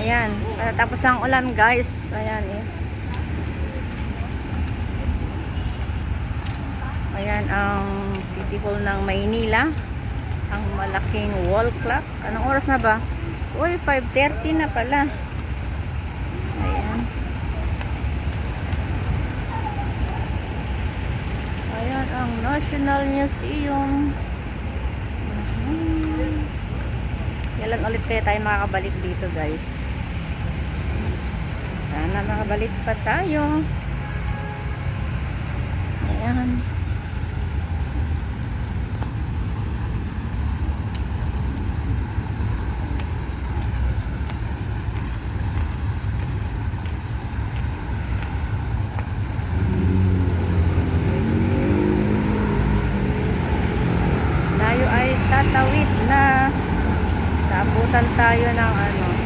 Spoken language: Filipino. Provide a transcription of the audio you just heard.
Ayan, tapos ng ulan guys. Ayan eh. Ayan ang City Hall ng Maynila. Ang malaking wall clock. Anong oras na ba? Uy, 5.30 na pala. Ayan. Ayan ang National Museum. Kailan ulit kaya tayo makakabalik dito guys? Sana makabalik pa tayo. Ayan. tayo ay tatawid na. Sabutan tayo ng ano,